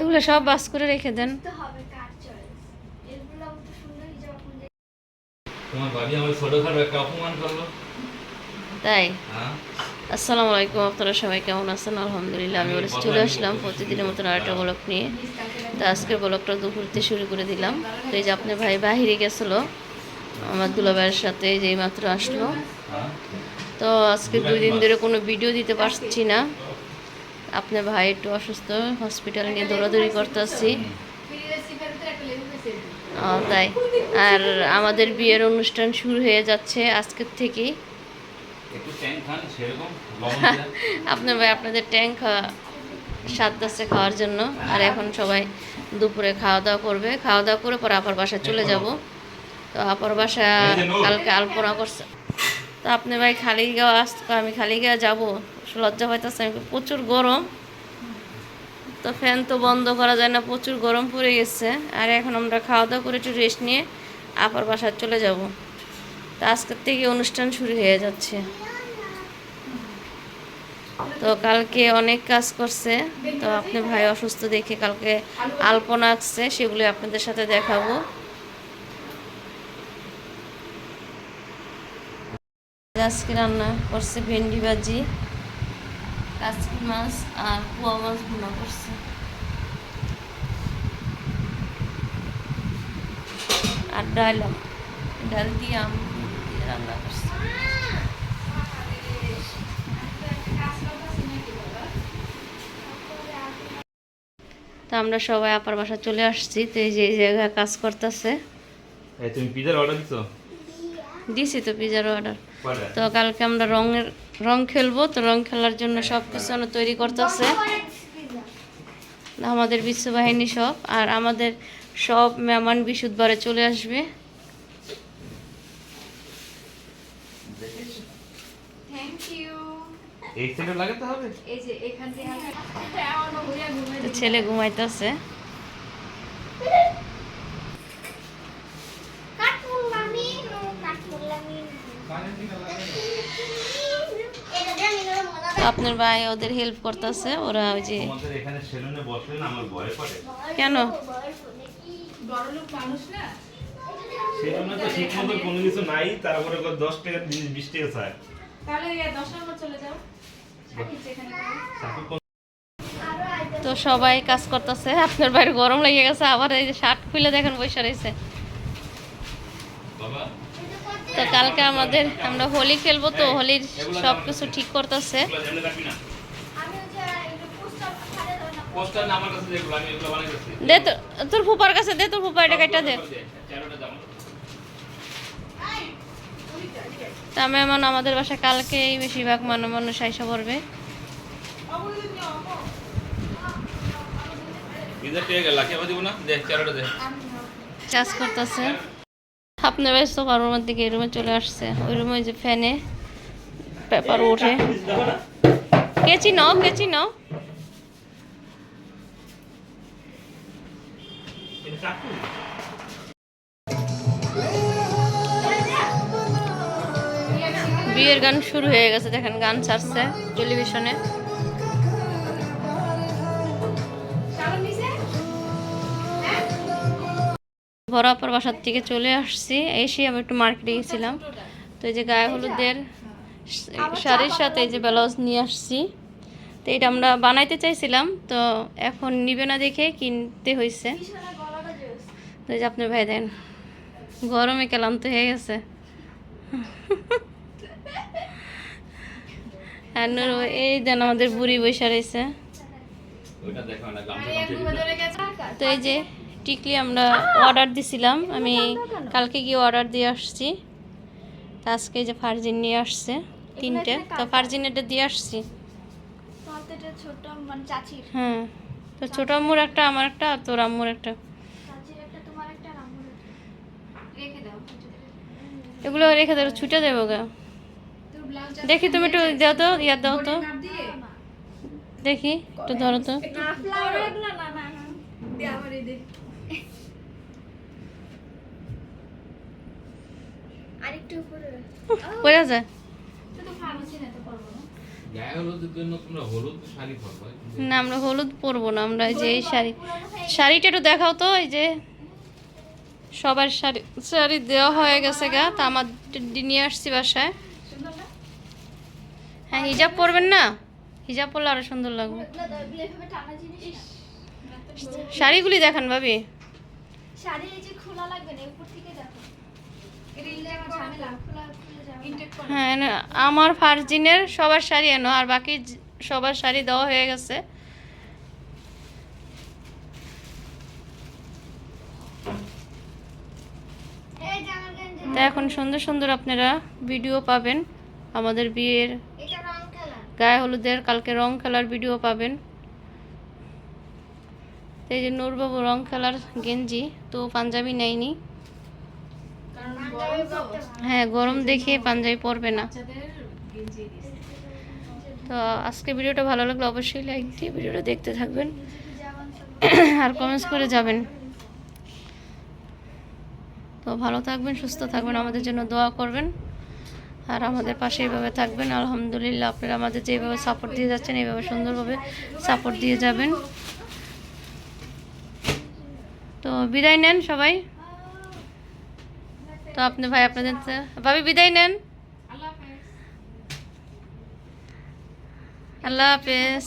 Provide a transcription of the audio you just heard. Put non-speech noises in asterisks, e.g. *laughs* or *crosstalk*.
এগুলো সব বাস করে রেখে দেন। তোমার ভাবি আমার ছোটখাটো একটা অপমান করল। তাই? হ্যাঁ। আসসালামু আলাইকুম আপনারা সবাই কেমন আছেন? আলহামদুলিল্লাহ আমি ওরা চলে আসলাম প্রতিদিনের মতন আরেকটা ব্লগ নিয়ে। তো আজকের ব্লগটা দুপুরতে শুরু করে দিলাম। তো এই যে আপনার ভাই বাহিরে গেছিল আমার দুলাভাইয়ের সাথে যেই মাত্র আসলো। হ্যাঁ। তো আজকে দুই দিন ধরে কোনো ভিডিও দিতে পারছি না। আপনার ভাই একটু অসুস্থ হসপিটালে নিয়ে দৌড়াদৌড়ি করতেছি। তাই। আর আমাদের বিয়ের অনুষ্ঠান শুরু হয়ে যাচ্ছে আজকের থেকেই। *laughs* আপনার ভাই আপনাদের ট্যাঙ্ক সাত দাসে খাওয়ার জন্য। আর এখন সবাই দুপুরে খাওয়া দাওয়া করবে। খাওয়া দাওয়া করে পরে আপার বাসায় চলে যাব। তো আপার বাসা কালকে আলপনা করছে। তো আপনি ভাই খালি গাওয়া আসতো আমি খালি গাওয়া যাব। লজ্জা পাইতেছে প্রচুর গরম। তো ফ্যান তো বন্ধ করা যায় না, প্রচুর গরম পড়ে গেছে। আর এখন আমরা খাওয়া দাওয়া করে একটু রেস্ট নিয়ে আপার বাসায় চলে যাব। তো আজকের থেকে অনুষ্ঠান শুরু হয়ে যাচ্ছে। তো কালকে অনেক কাজ করছে। তো আপনি ভাই অসুস্থ দেখে কালকে আলপনা আঁকছে, সেগুলো আপনাদের সাথে দেখাবো। আজকে রান্না করছে ভেন্ডি ভাজি। কাচকি মাছ আর পোয়া মাছ ভুনা করছে আর ডাল ডাল দিয়ে আম দিয়ে রান্না করছে তো আমরা সবাই আপার বাসা চলে আসছি, তো এই যে জায়গায় কাজ করতেছে। তুমি পিজার অর্ডার দিছো? দিছি তো পিজার অর্ডার তো কালকে আমরা রঙের রং খেলব তো রং খেলার জন্য সব কিছু আমরা তৈরি করতেছে। আমাদের বিশ্ববাহিনী সব আর আমাদের সব মেহমান বিশুদ্ধবারে চলে আসবে। ছেলে ইউ এই সাইডে লাগাতে হবে এই যে এখান থেকে এমন ঘুরে ঘুরে তো ছেলে ঘুমাইতেছে কাটুন মামি কাটুন মামি এটা জানি না মজা তো আপনার ভাই ওদের হেল্প করতেছে ওরা ওই যে এখানে সেলুনে আমার ভয় করে? কেন? মানুষ না সেলুনে তো কোনো কিছু নাই তারপরে টাকা টাকা চায়। তাহলে নম্বর চলে যাও। সবাই কাজ করতেছে আপনার বাইরে গরম লেগে গেছে আবার এই যে শার্ট খুলে দেখেন বসে রয়েছে। বাবা। তো কালকে আমাদের আমরা হোলি খেলব তো হোলির সব কিছু ঠিক করতেছে দে তোর ফুপার কাছে দে তোর ফুপা এটা কাটা দে। চারোটা দাম তা আমাদের বাসায় কালকেই বেশিরভাগ মানুষ মানুষ আইসা পড়বে। কাজ করতেছে। আপনার সোফার রুমের দিকে এই রুমে চলে আসছে। ওই রুমে যে ফ্যানে পেপার ওঠে। কেচি নাও কেচি নাও বিয়ের গান শুরু হয়ে গেছে, দেখেন গান ছাড়ছে টেলিভিশনে। বরাবর বাসার থেকে চলে আসছি। এসে আমি একটু মার্কেটে গেছিলাম তো এই যে গায়ে হলুদের শাড়ির সাথে এই যে ব্লাউজ নিয়ে আসছি। তো এটা আমরা বানাইতে চাইছিলাম। তো এখন নিবে না দেখে কিনতে হয়েছে তো এই যে আপনার ভাই দেন গরমে ক্লান্ত হয়ে গেছে। আর এই দেন আমাদের বুড়ি বৈশা রয়েছে। তো এই যে টিকলি আমরা অর্ডার দিছিলাম। আমি কালকে গিয়ে অর্ডার দিয়ে আসছি। তো আজকে যে ফার্জিন নিয়ে আসছে তিনটে। তো ফার্জিনেরটা দিয়ে আসছি। এটা মানে চাচির। হ্যাঁ। তো ছোট আম্মুর একটা আমার একটা আর তোর আম্মুর একটা। চাচির একটা তোমার একটা আর আম্মুর একটা। রেখে দাও এগুলো রেখে দেবো ছুটে দেবো গা দেখি তুমি একটু দাও তো ইয়ার দাও তো। দেখি একটু ধরো তো। না আমার আরেকটু উপরে। যায় না হলুদ শাড়ি পরবে না আমরা হলুদ পরবো না আমরা এই যে এই শাড়ি শাড়িটা একটু দেখাও তো এই যে সবার শাড়ি শাড়ি দেওয়া হয়ে গেছে গা তা আমার নিয়ে আসছি বাসায়। হ্যাঁ হিজাব পরবেন না? হিজাব পরলে আরও সুন্দর লাগবে। শাড়িগুলি দেখান ভাবি। শাড়ি এই যে খোলা লাগবে না উপর থেকে দেখো। হ্যাঁ আমার ফার্জিনের সবার শাড়ি এনো আর বাকি সবার শাড়ি দেওয়া হয়ে গেছে। তা এখন সুন্দর সুন্দর আপনারা ভিডিও পাবেন। আমাদের বিয়ের গায়ে হলুদের কালকে রং খেলার ভিডিও পাবেন। এই যে নূরবাবু রং খেলার গেঞ্জি, তো পাঞ্জাবি নেয়নি। হ্যাঁ গরম দেখে পাঞ্জাবি পরবে না। তো আজকে ভিডিওটা ভালো লাগলে অবশ্যই লাইক দিয়ে ভিডিওটা দেখতে থাকবেন। আর কমেন্টস করে যাবেন। তো ভালো থাকবেন, সুস্থ থাকবেন, আমাদের জন্য দোয়া করবেন। আর আমাদের পাশে এইভাবে থাকবেন। আলহামদুলিল্লাহ, আপনারা আমাদের যেভাবে সাপোর্ট দিয়ে যাচ্ছেন, এইভাবে সুন্দরভাবে সাপোর্ট দিয়ে যাবেন। তো বিদায় নেন সবাই। তো আপনি ভাই আপনাদের ভাবি বিদায় নেন। আল্লাহ হাফেজ।